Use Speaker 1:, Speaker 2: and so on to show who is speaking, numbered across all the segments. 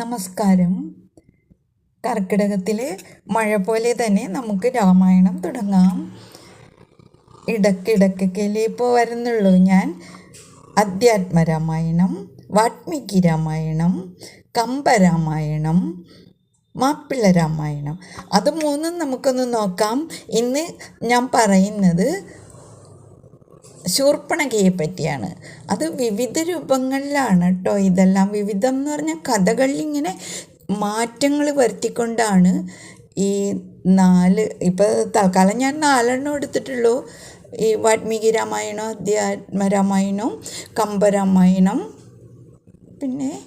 Speaker 1: നമസ്കാരം. കർക്കിടകത്തിലെ മഴ പോലെ തന്നെ നമുക്ക് രാമായണം തുടങ്ങാം. ഇടയ്ക്കിടയ്ക്കൊക്കെയല്ലേ ഇപ്പോൾ വരുന്നുള്ളൂ ഞാൻ. അധ്യാത്മരാമായണം വാൽമീകി രാമായണം കമ്പരാമായണം മാപ്പിള രാമായണം. അത് മൂന്നും നമുക്കൊന്ന് നോക്കാം. ഇന്ന് ഞാൻ പറയുന്നത് ശൂർപ്പണഖയെ പറ്റിയാണ് അത് വിവിധ രൂപങ്ങളിലാണ് കേട്ടോ ഇതെല്ലാം. വിവിധം എന്ന് പറഞ്ഞാൽ കഥകളിൽ ഇങ്ങനെ മാറ്റങ്ങൾ വരുത്തിക്കൊണ്ടാണ് ഈ നാല് ഇപ്പോൾ തൽക്കാലം ഞാൻ നാലെണ്ണം എടുത്തിട്ടുള്ളൂ. ഈ വാൽമീകി രാമായണം അധ്യാത്മ രാമായണം കമ്പരാമായണം പിന്നെ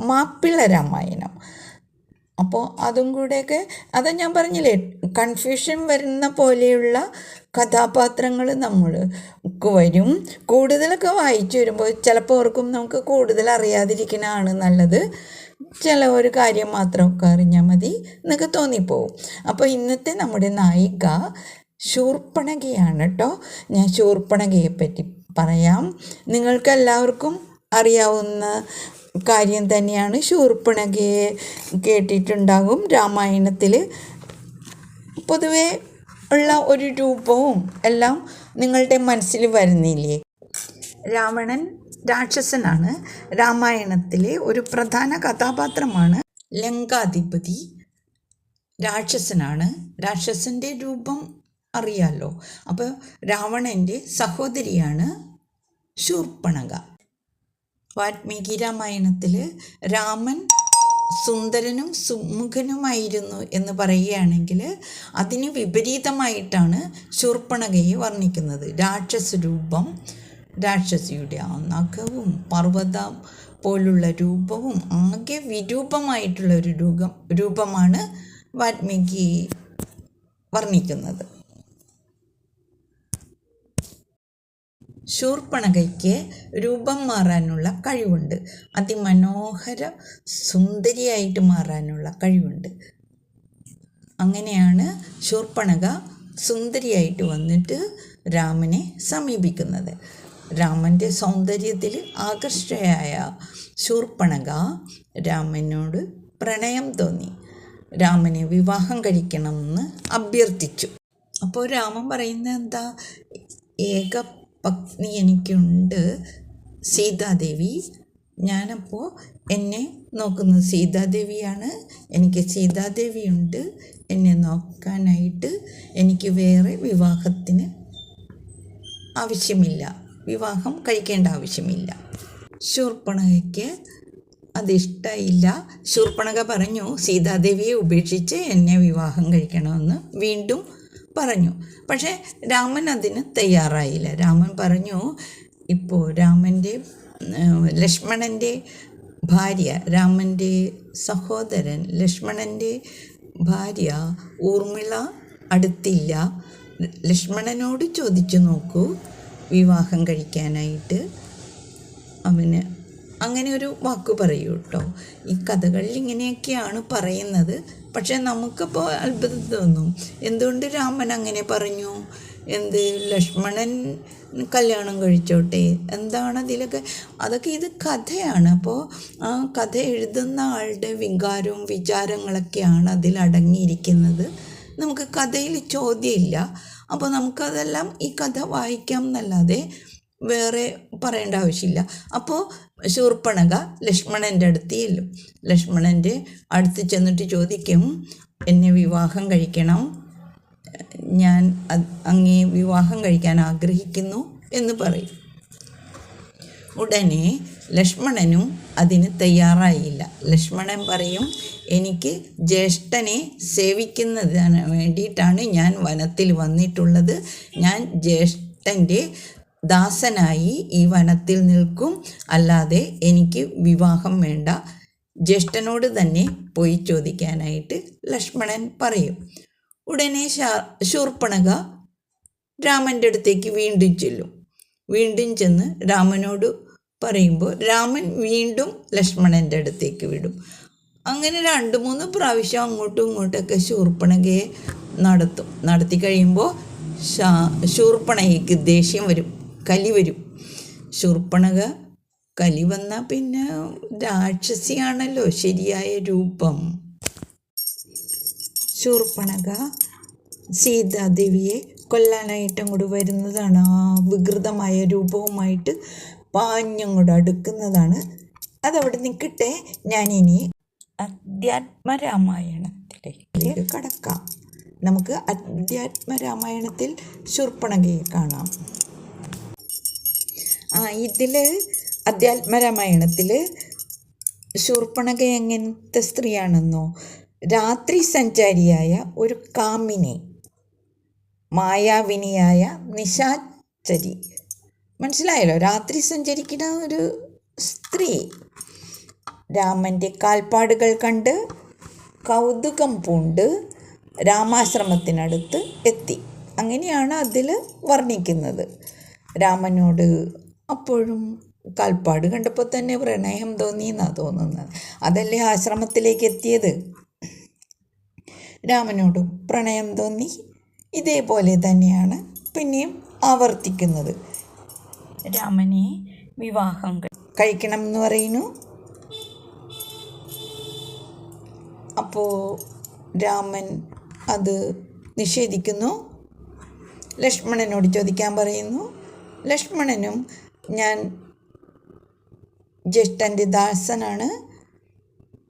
Speaker 1: മാപ്പിള രാമായണം. അപ്പോൾ അതും കൂടെയൊക്കെ അത് ഞാൻ പറഞ്ഞില്ലേ കൺഫ്യൂഷൻ വരുന്ന പോലെയുള്ള കഥാപാത്രങ്ങൾ നമ്മൾക്ക് വരും. കൂടുതലൊക്കെ വായിച്ചു വരുമ്പോൾ ചിലപ്പോൾ ഓർക്കും നമുക്ക് കൂടുതൽ അറിയാതിരിക്കുന്നതാണ് നല്ലത്. ചില ഒരു കാര്യം മാത്രമൊക്കെ അറിഞ്ഞാൽ മതി എന്നൊക്കെ തോന്നിപ്പോവും. അപ്പോൾ ഇന്നത്തെ നമ്മുടെ നായിക ശൂർപ്പണകയാണ് കേട്ടോ. ഞാൻ ശൂർപ്പണകയെ പറ്റി പറയാം. നിങ്ങൾക്കെല്ലാവർക്കും അറിയാവുന്ന കാര്യം തന്നെയാണ്. ശൂർപ്പണകയെ കേട്ടിട്ടുണ്ടാകും രാമായണത്തിൽ പൊതുവേ ഉള്ള ഒരു രൂപവും എല്ലാം നിങ്ങളുടെ മനസ്സിൽ വരുന്നില്ലേ? രാവണൻ രാക്ഷസനാണ്. രാമായണത്തിലെ ഒരു പ്രധാന കഥാപാത്രമാണ് ലങ്കാധിപതി. രാക്ഷസനാണ്. രാക്ഷസന്റെ രൂപം അറിയാലോ. അപ്പോൾ രാവണന്റെ സഹോദരിയാണ് ശൂർപ്പണക. വാൽമീകി രാമായണത്തിൽ രാമൻ സുന്ദരനും സുമുഖനുമായിരുന്നു എന്ന് പറയുകയാണെങ്കിൽ അതിന് വിപരീതമായിട്ടാണ് ശൂർപ്പണകയെ വർണിക്കുന്നത്. രാക്ഷസരൂപം രാക്ഷസിയുടെ ആ നഖവും പർവതം പോലുള്ള രൂപവും ആകെ വിരൂപമായിട്ടുള്ള ഒരു രൂപം രൂപമാണ് വാൽമീകി വർണിക്കുന്നത്. ശൂർപ്പണകയ്ക്ക് രൂപം മാറാനുള്ള കഴിവുണ്ട്. അതിമനോഹര സുന്ദരിയായിട്ട് മാറാനുള്ള കഴിവുണ്ട്. അങ്ങനെയാണ് ശൂർപ്പണക സുന്ദരിയായിട്ട് വന്നിട്ട് രാമനെ സമീപിക്കുന്നത്. രാമന്റെ സൗന്ദര്യത്തിൽ ആകർഷയായ ശൂർപ്പണക രാമനോട് പ്രണയം തോന്നി. രാമനെ വിവാഹം കഴിക്കണമെന്ന് അഭ്യർത്ഥിച്ചു. അപ്പോൾ രാമൻ പറയുന്നത് എന്താ? ഏക പത്നി എനിക്കുണ്ട്. സീതാദേവി ഞാനപ്പോൾ എന്നെ നോക്കുന്നത് സീതാദേവിയാണ്. എനിക്ക് സീതാദേവിയുണ്ട്. എന്നെ നോക്കാനായിട്ട് എനിക്ക് വേറെ വിവാഹത്തിന് ആവശ്യമില്ല. വിവാഹം കഴിക്കേണ്ട ആവശ്യമില്ല. ശൂർപ്പണകയ്ക്ക് അതിഷ്ടമില്ല ശൂർപ്പണക പറഞ്ഞു സീതാദേവിയെ ഉപേക്ഷിച്ച് എന്നെ വിവാഹം കഴിക്കണമെന്ന്. വീണ്ടും പറഞ്ഞു. പക്ഷേ രാമൻ അതിന് തയ്യാറായില്ല. രാമൻ പറഞ്ഞു ഇപ്പോൾ രാമന്റെ ലക്ഷ്മണന്റെ ഭാര്യ രാമന്റെ സഹോദരൻ ലക്ഷ്മണന്റെ ഭാര്യ ഊർമിള അടുത്തില്ല. ലക്ഷ്മണനോട് ചോദിച്ചു നോക്കൂ. വിവാഹം കഴിക്കാനായിട്ട് അവന് അങ്ങനെ ഒരു വാക്ക് പറയൂ കേട്ടോ. ഈ കഥകളിൽ ഇങ്ങനെയൊക്കെയാണ് പറയുന്നത്. പക്ഷെ നമുക്കിപ്പോൾ അത്ഭുതം തോന്നും എന്തുകൊണ്ട് രാമൻ അങ്ങനെ പറഞ്ഞു? എന്ത് ലക്ഷ്മണൻ കല്യാണം കഴിച്ചോട്ടെ? എന്താണ് അതിലൊക്കെ? അതൊക്കെ ഇത് കഥയാണ്. അപ്പോൾ ആ കഥ എഴുതുന്ന ആളുടെ വികാരവും വിചാരങ്ങളൊക്കെയാണ് അതിൽ അടങ്ങിയിരിക്കുന്നത്. നമുക്ക് കഥയിൽ ചോദ്യമില്ല. അപ്പോൾ നമുക്കതെല്ലാം ഈ കഥ വായിക്കാം എന്നല്ലാതെ വേറെ പറയേണ്ട ആവശ്യമില്ല. അപ്പോൾ ശൂർപ്പണക ലക്ഷ്മണന്റെ അടുത്ത് ചെല്ലും ലക്ഷ്മണന്റെ അടുത്ത് ചെന്നിട്ട് ചോദിക്കും എന്നെ വിവാഹം കഴിക്കണം? ഞാൻ അങ്ങേ വിവാഹം കഴിക്കാൻ ആഗ്രഹിക്കുന്നു? എന്ന് പറയും. ഉടനെ ലക്ഷ്മണനും അതിന് തയ്യാറായില്ല. ലക്ഷ്മണൻ പറയും എനിക്ക് ജ്യേഷ്ഠനെ സേവിക്കുന്നതിന് വേണ്ടിയിട്ടാണ് ഞാൻ വനത്തിൽ വന്നിട്ടുള്ളത്. ഞാൻ ജ്യേഷ്ഠന്റെ ദാസനായി ഈ വനത്തിൽ നിൽക്കും. അല്ലാതെ എനിക്ക് വിവാഹം വേണ്ട. ജ്യേഷ്ഠനോട് തന്നെ പോയി ചോദിക്കാനായിട്ട് ലക്ഷ്മണൻ പറയും. ഉടനെ ശൂർപ്പണക രാമന്റെ അടുത്തേക്ക് വീണ്ടും ചെല്ലും. വീണ്ടും ചെന്ന് രാമനോട് പറയുമ്പോൾ രാമൻ വീണ്ടും ലക്ഷ്മണന്റെ അടുത്തേക്ക് വിടും. അങ്ങനെ രണ്ട് മൂന്ന് പ്രാവശ്യം അങ്ങോട്ടും ഇങ്ങോട്ടൊക്കെ ശൂർപ്പണകയെ നടത്തും. നടത്തി കഴിയുമ്പോൾ ശൂർപ്പണയ്ക്ക് ദേഷ്യം വരും. കലി വരും. ശൂർപ്പണക കലി വന്നാൽ പിന്നെ രാക്ഷസിയാണല്ലോ ശരിയായ രൂപം. ശൂർപ്പണക സീതാദേവിയെ കൊല്ലാനായിട്ട് അങ്ങോട്ട് വരുന്നതാണ്. ആ വികൃതമായ രൂപവുമായിട്ട് പാഞ്ഞങ്ങോട്ട് അടുക്കുന്നതാണ്. അതവിടെ നിൽക്കട്ടെ. ഞാനിനി അധ്യാത്മരാമായണത്തിലേക്ക് കടക്കാം. നമുക്ക് അധ്യാത്മരാമായണത്തിൽ ശൂർപ്പണകയെ കാണാം. ഇതിൽ അധ്യാത്മരാമായണത്തിൽ ശൂർപ്പണക എങ്ങനത്തെ സ്ത്രീയാണെന്നോ രാത്രി സഞ്ചാരിയായ ഒരു കാമിനി മായാവിനിയായ നിശാചരി. മനസ്സിലായല്ലോ? രാത്രി സഞ്ചരിക്കുന്ന ഒരു സ്ത്രീ. രാമന്റെ കാൽപ്പാടുകൾ കണ്ട് കൗതുകം പൂണ്ട് രാമാശ്രമത്തിനടുത്ത് എത്തി. അങ്ങനെയാണ് അതിൽ വർണിക്കുന്നത്. രാമനോട് അപ്പോഴും കാൽപ്പാട് കണ്ടപ്പോൾ തന്നെ പ്രണയം തോന്നി എന്നാണ് തോന്നുന്നത്. അതല്ലേ ആശ്രമത്തിലേക്ക് എത്തിയത്? രാമനോടും പ്രണയം തോന്നി. ഇതേപോലെ തന്നെയാണ് പിന്നെയും ആവർത്തിക്കുന്നത്. രാമനെ വിവാഹം കഴിക്കണം എന്ന് പറയുന്നു. അപ്പോൾ രാമൻ അത് നിഷേധിക്കുന്നു. ലക്ഷ്മണനോട് ചോദിക്കാൻ പറയുന്നു. ലക്ഷ്മണനും ഞാൻ ജ്യേഷ്ഠന്റെ ദാസനാണ്.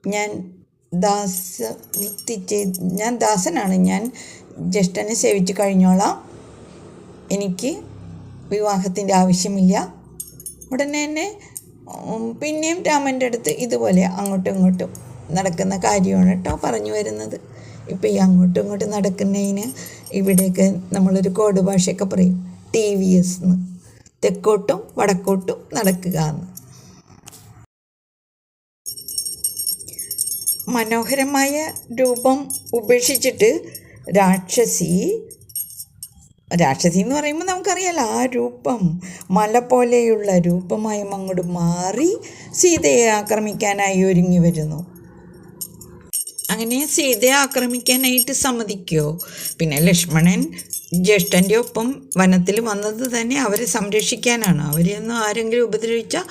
Speaker 1: ഞാൻ ദാസ വൃത്തി ചെയ്ത് ഞാൻ ദാസനാണ്. ഞാൻ ജ്യേഷ്ഠനെ സേവിച്ച് കഴിഞ്ഞോളാം. എനിക്ക് വിവാഹത്തിന്റെ ആവശ്യമില്ല. ഉടനെ തന്നെ പിന്നെയും രാമന്റെ അടുത്ത് ഇതുപോലെ അങ്ങോട്ടും ഇങ്ങോട്ടും നടക്കുന്ന കാര്യമാണ് കേട്ടോ പറഞ്ഞു വരുന്നത്. ഇപ്പം ഈ അങ്ങോട്ടും ഇങ്ങോട്ടും നടക്കുന്നതിന് ഇവിടെയൊക്കെ നമ്മളൊരു കോഡ് ഭാഷയൊക്കെ പറയും ടി വി എസ് എന്ന്. തെക്കോട്ടും വടക്കോട്ടും നടക്കുക എന്ന്. മനോഹരമായ രൂപം ഉപേക്ഷിച്ചിട്ട് രാക്ഷസി രാക്ഷസി എന്ന് പറയുമ്പോൾ നമുക്കറിയാലോ ആ രൂപം മല പോലെയുള്ള രൂപമായി അങ്ങോട്ട് മാറി സീതയെ ആക്രമിക്കാനായി ഒരുങ്ങി വരുന്നു. അങ്ങനെ സീതയെ ആക്രമിക്കാനായിട്ട് സമ്മതിക്കുമോ പിന്നെ ലക്ഷ്മണൻ ജ്യേഷ്ഠന്റെ ഒപ്പം വനത്തിൽ വന്നത് തന്നെ അവരെ സംരക്ഷിക്കാനാണ്. അവരെയൊന്നും ആരെങ്കിലും ഉപദ്രവിച്ചാൽ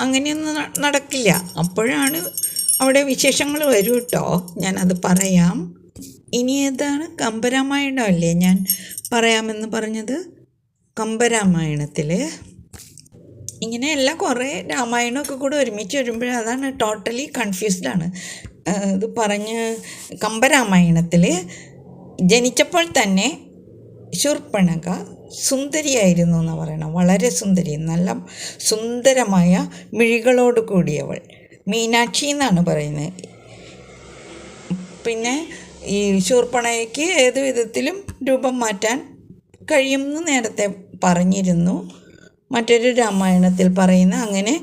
Speaker 1: അങ്ങനെയൊന്നും നടക്കില്ല. അപ്പോഴാണ് അവിടെ വിശേഷങ്ങൾ വരും കേട്ടോ ഞാനത് പറയാം. ഇനി ഏതാണ്? കമ്പരാമായണം അല്ലേ ഞാൻ പറയാമെന്ന് പറഞ്ഞത് കമ്പരാമായണത്തിൽ ഇങ്ങനെയല്ല കുറേ രാമായണമൊക്കെ കൂടെ ഒരുമിച്ച് വരുമ്പോഴേ അതാണ് ടോട്ടലി കൺഫ്യൂസ്ഡാണ്. ഇത് പറഞ്ഞ് കമ്പരാമായണത്തിൽ ജനിച്ചപ്പോൾ തന്നെ ശൂർപ്പണക സുന്ദരിയായിരുന്നു എന്ന് പറയണം. വളരെ സുന്ദരി നല്ല സുന്ദരമായ മിഴികളോട് കൂടിയവൾ. മീനാക്ഷി എന്നാണ് പറയുന്നത് പിന്നെ ഈ ശൂർപ്പണയ്ക്ക് ഏത് വിധത്തിലും രൂപം മാറ്റാൻ കഴിയുമെന്ന് നേരത്തെ പറഞ്ഞിരുന്നു. മറ്റൊരു രാമായണത്തിൽ പറയുന്ന അങ്ങനെ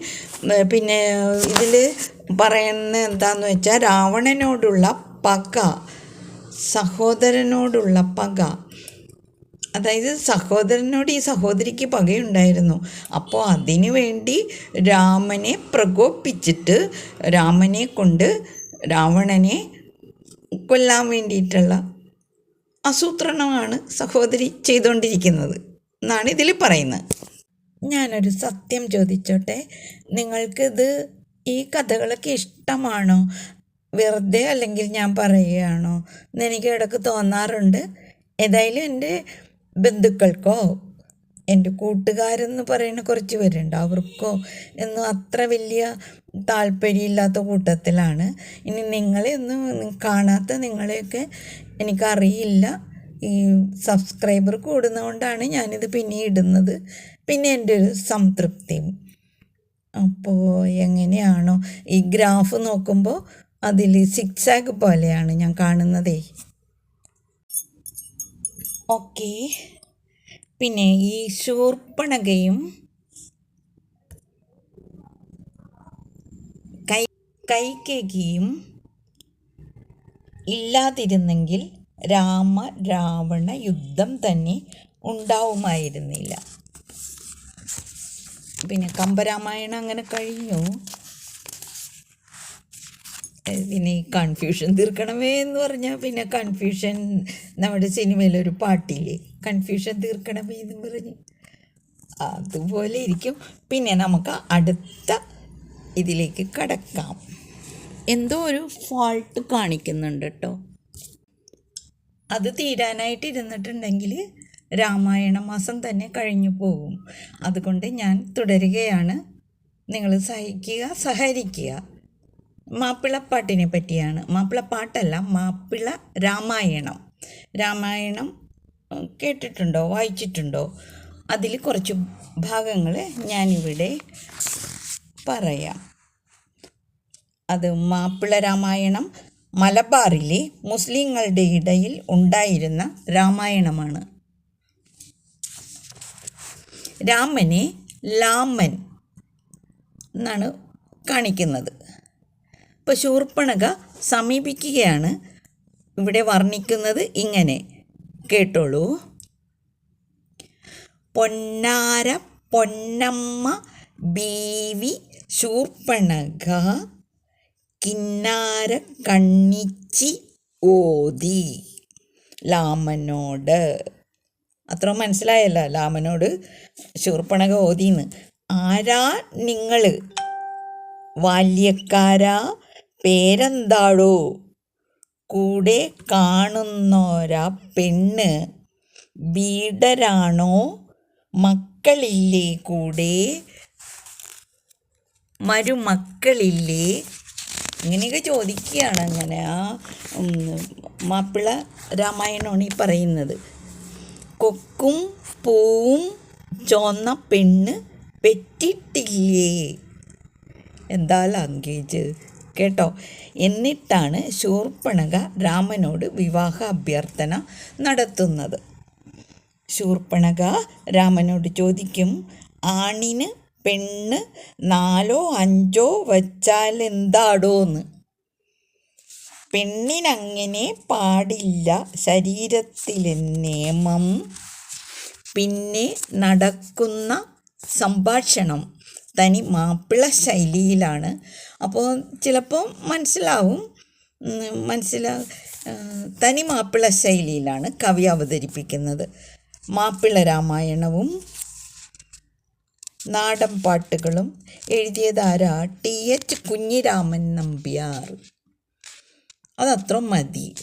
Speaker 1: പിന്നെ ഇതിൽ പറയുന്ന എന്താന്ന് വെച്ചാൽ രാവണനോടുള്ള പക സഹോദരനോടുള്ള പക അതായത് സഹോദരനോട് ഈ സഹോദരിക്ക് പകയുണ്ടായിരുന്നു. അപ്പോൾ അതിനു വേണ്ടി രാമനെ പ്രകോപിച്ചിട്ട് രാമനെ കൊണ്ട് രാവണനെ കൊല്ലാൻ വേണ്ടിയിട്ടുള്ള ആസൂത്രണമാണ് സഹോദരി ചെയ്തുകൊണ്ടിരിക്കുന്നത് എന്നാണ് ഇതിൽ പറയുന്നത്. ഞാനൊരു സത്യം ചോദിച്ചോട്ടെ? നിങ്ങൾക്കിത് ഈ കഥകളൊക്കെ ഇഷ്ടമാണോ? വെറുതെ അല്ലെങ്കിൽ ഞാൻ പറയുകയാണോ? എന്ന് എനിക്ക് ഇടയ്ക്ക് തോന്നാറുണ്ട്. ഏതായാലും എന്റെ ബന്ധുക്കൾക്കോ എന്റെ കൂട്ടുകാരെന്ന് പറയുന്ന കുറച്ച് പേരുണ്ട്. അവർക്കോ എന്നും അത്ര വലിയ താല്പര്യമില്ലാത്ത കൂട്ടത്തിലാണ്. ഇനി നിങ്ങളെ ഒന്നും കാണാത്ത നിങ്ങളെയൊക്കെ എനിക്കറിയില്ല. ഈ സബ്സ്ക്രൈബർ കൂടുന്നതുകൊണ്ടാണ് ഞാനിത് പിന്നെ ഇടുന്നത്. പിന്നെ എന്റെ ഒരു സംതൃപ്തിയും അപ്പോൾ എങ്ങനെയാണോ? ഈ ഗ്രാഫ് നോക്കുമ്പോൾ അതിൽ സിക്സാഗ് പോലെയാണ് ഞാൻ കാണുന്നതേ. ഓക്കെ. പിന്നെ ഈ ശൂർപ്പണകയും കൈ കൈകേകിയും ഇല്ലാതിരുന്നെങ്കിൽ രാമ രാവണ യുദ്ധം തന്നെ ഉണ്ടാവുമായിരുന്നില്ല. പിന്നെ കമ്പരാമായണം അങ്ങനെ കഴിഞ്ഞു. ഈ കൺഫ്യൂഷൻ തീർക്കണമേ എന്ന് പറഞ്ഞാൽ പിന്നെ കൺഫ്യൂഷൻ നമ്മുടെ സിനിമയിലൊരു പാട്ടില്ലേ? കൺഫ്യൂഷൻ തീർക്കണമേ എന്ന് പറഞ്ഞ്. അതുപോലെ ഇരിക്കും. പിന്നെ നമുക്ക് അടുത്ത ഇതിലേക്ക് കടക്കാം. എന്തോ ഒരു ഫോൾട്ട് കാണിക്കുന്നുണ്ട് കേട്ടോ അത് തീരാനായിട്ട് ഇരുന്നിട്ടുണ്ടെങ്കിൽ രാമായണ മാസം തന്നെ കഴിഞ്ഞു പോകും. അതുകൊണ്ട് ഞാൻ തുടരുകയാണ്. നിങ്ങൾ സഹിക്കുക സഹകരിക്കുക. മാപ്പിളപ്പാട്ടിനെ പറ്റിയാണ് മാപ്പിളപ്പാട്ടല്ല മാപ്പിള രാമായണം. രാമായണം കേട്ടിട്ടുണ്ടോ? വായിച്ചിട്ടുണ്ടോ? അതിൽ കുറച്ച് ഭാഗങ്ങൾ ഞാനിവിടെ പറയാം. അത് മാപ്പിള രാമായണം മലബാറിലെ മുസ്ലിങ്ങളുടെ ഇടയിൽ ഉണ്ടായിരുന്ന രാമായണമാണ്. രാമനെ ലാമൻ എന്നാണ് കാണിക്കുന്നത്. ഇപ്പോൾ ശൂർപ്പണക സമീപിക്കുകയാണ്. ഇവിടെ വർണിക്കുന്നത് ഇങ്ങനെ. കേട്ടോളൂ. പൊന്നാര പൊന്നമ്മ ബീവി ശൂർപ്പണക കിന്നാര കണ്ണിച്ചി ഓതി. ലാമനോട്. അത്ര മനസ്സിലായല്ല ലാമനോട് ശൂർപ്പണക ഓതിന്ന്. ആരാ നിങ്ങൾ ബാല്യക്കാരാ പേരെന്താടോ? കൂടെ കാണുന്നോരാ പെണ്ണ്. വീടരാണോ മക്കളില്ലേ കൂടെ? മരുമക്കളില്ലേ? ഇങ്ങനെയൊക്കെ ചോദിക്കുകയാണ് അങ്ങനെ ആ മാപ്പിള രാമായണമാണ് ഈ പറയുന്നത്. കൊക്കും പൂവും ചുവന്ന പെണ്ണ് പെറ്റിട്ടില്ലേ? എന്താ ലാംഗ്വേജ്? കേട്ടോ. എന്നിട്ടാണ് ശൂർപ്പണക രാമനോട് വിവാഹ അഭ്യർത്ഥന നടത്തുന്നത്. ശൂർപ്പണക രാമനോട് ചോദിക്കും ആണിന് പെണ്ണ് നാലോ അഞ്ചോ വച്ചാൽ എന്താടോന്ന്? പെണ്ണിനങ്ങനെ പാടില്ല ശരീരത്തിലെ നിയമം. പിന്നെ നടക്കുന്ന സംഭാഷണം. തനി മാപ്പിള ശൈലിയിലാണ്. അപ്പോൾ ചിലപ്പോൾ മനസ്സിലാവും. മനസ്സിലാ തനി മാപ്പിള ശൈലിയിലാണ് കവി അവതരിപ്പിക്കുന്നത്. മാപ്പിള രാമായണവും നാടൻ പാട്ടുകളും എഴുതിയതാരാ? ടി. എച്ച്. കുഞ്ഞിരാമൻ നമ്പ്യാർ. അതത്ര മതി.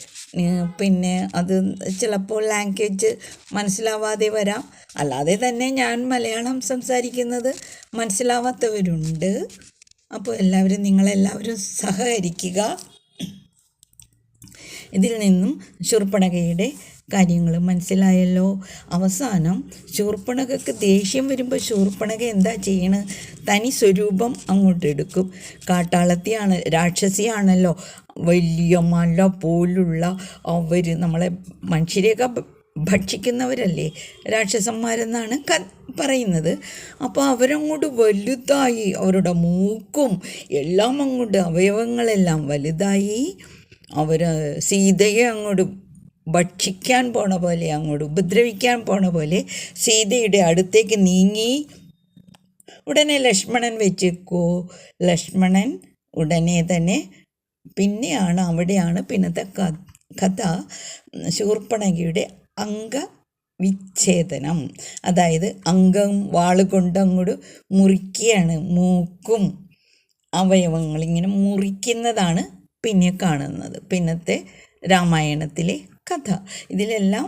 Speaker 1: പിന്നെ അത് ചിലപ്പോൾ ലാംഗ്വേജ് മനസ്സിലാവാതെ വരാം. അല്ലാതെ തന്നെ ഞാൻ മലയാളം സംസാരിക്കുന്നത് മനസ്സിലാവാത്തവരുണ്ട്. അപ്പോൾ എല്ലാവരും നിങ്ങളെല്ലാവരും സഹകരിക്കുക. ഇതിൽ നിന്നും ശൂർപ്പണകയുടെ കാര്യങ്ങൾ മനസ്സിലായല്ലോ. അവസാനം ശൂർപ്പണകക്ക് ദേഷ്യം വരുമ്പോൾ ശൂർപ്പണക എന്താ ചെയ്യണത് തനി സ്വരൂപം അങ്ങോട്ട് എടുക്കും. കാട്ടാളത്തിയാണ് രാക്ഷസിയാണല്ലോ. വലിയ മല പോലുള്ള അവർ നമ്മളെ മനുഷ്യരെയൊക്കെ ഭക്ഷിക്കുന്നവരല്ലേ? രാക്ഷസന്മാരെന്നാണ് ക പറയുന്നത്. അപ്പോൾ അവരങ്ങോട്ട് വലുതായി അവരുടെ മൂക്കും എല്ലാം അങ്ങോട്ട് അവയവങ്ങളെല്ലാം വലുതായി അവർ സീതയെ അങ്ങോട്ട് ഭക്ഷിക്കാൻ പോണ പോലെ അങ്ങോട്ട് ഉപദ്രവിക്കാൻ പോണ പോലെ സീതയുടെ അടുത്തേക്ക് നീങ്ങി. ഉടനെ ലക്ഷ്മണൻ വെച്ചേക്കോ. ലക്ഷ്മണൻ ഉടനെ തന്നെ പിന്നെയാണ് അവിടെയാണ് പിന്നത്തെ കഥ ശൂർപ്പണകിയുടെ അംഗ വിച്ഛേദനം. അതായത് അംഗം വാളുകൊണ്ട് അങ്ങോട്ട് മുറിക്കുകയാണ്. മൂക്കും അവയവങ്ങൾ ഇങ്ങനെ മുറിക്കുന്നതാണ് പിന്നെ കാണുന്നത്. പിന്നത്തെ രാമായണത്തിലെ കഥ. ഇതിലെല്ലാം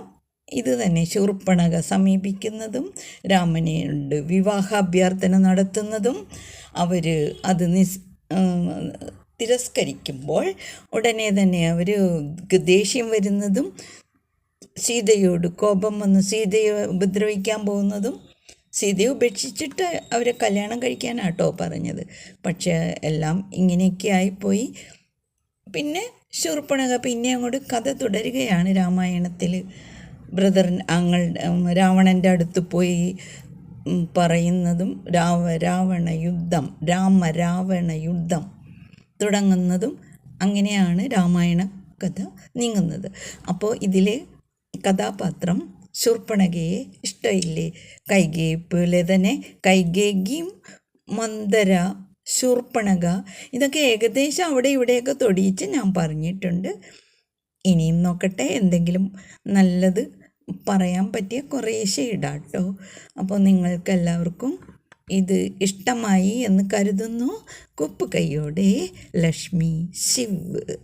Speaker 1: ഇത് തന്നെ. ശൂർപ്പണക സമീപിക്കുന്നതും രാമനെയുണ്ട് വിവാഹാഭ്യർത്ഥന നടത്തുന്നതും അവർ അത് നിസ് തിരസ്കരിക്കുമ്പോൾ ഉടനെ തന്നെ അവർ ദേഷ്യം വരുന്നതും സീതയോട് കോപം വന്ന് സീതയെ ഉപദ്രവിക്കാൻ പോകുന്നതും സീതയെ ഉപേക്ഷിച്ചിട്ട് അവരെ കല്യാണം കഴിക്കാനാട്ടോ പറഞ്ഞത്. പക്ഷേ എല്ലാം ഇങ്ങനെയൊക്കെ ആയിപ്പോയി. പിന്നെ ശൂർപ്പണക പിന്നെ അങ്ങോട്ട് കഥ തുടരുകയാണ് രാമായണത്തിൽ. ബ്രദർ അങ്ങൾ രാവണന്റെ അടുത്ത് പോയി പറയുന്നതും രാവ രാവണ യുദ്ധം രാമ രാവണ യുദ്ധം. തുടങ്ങുന്നതും അങ്ങനെയാണ് രാമായണ കഥ നീങ്ങുന്നത്. അപ്പോൾ ഇതിലെ കഥാപാത്രം ശൂർപ്പണകയെ ഇഷ്ടമില്ലേ കൈകേ പോലെ തന്നെ കൈകേകിയും മന്ദര ശൂർപ്പണക. ഇതൊക്കെ ഏകദേശം അവിടെ ഇവിടെയൊക്കെ തൊടിയിച്ച് ഞാൻ പറഞ്ഞിട്ടുണ്ട്. ഇനിയും നോക്കട്ടെ എന്തെങ്കിലും നല്ലത് പറയാൻ പറ്റിയ കുറേശ്ശെ ഇടാട്ടോ. അപ്പോൾ നിങ്ങൾക്കെല്ലാവർക്കും ഇത് ഇഷ്ടമായി എന്ന് കരുതുന്നു. കുപ്പ് കൈയോടെ ലക്ഷ്മി ശിവ്.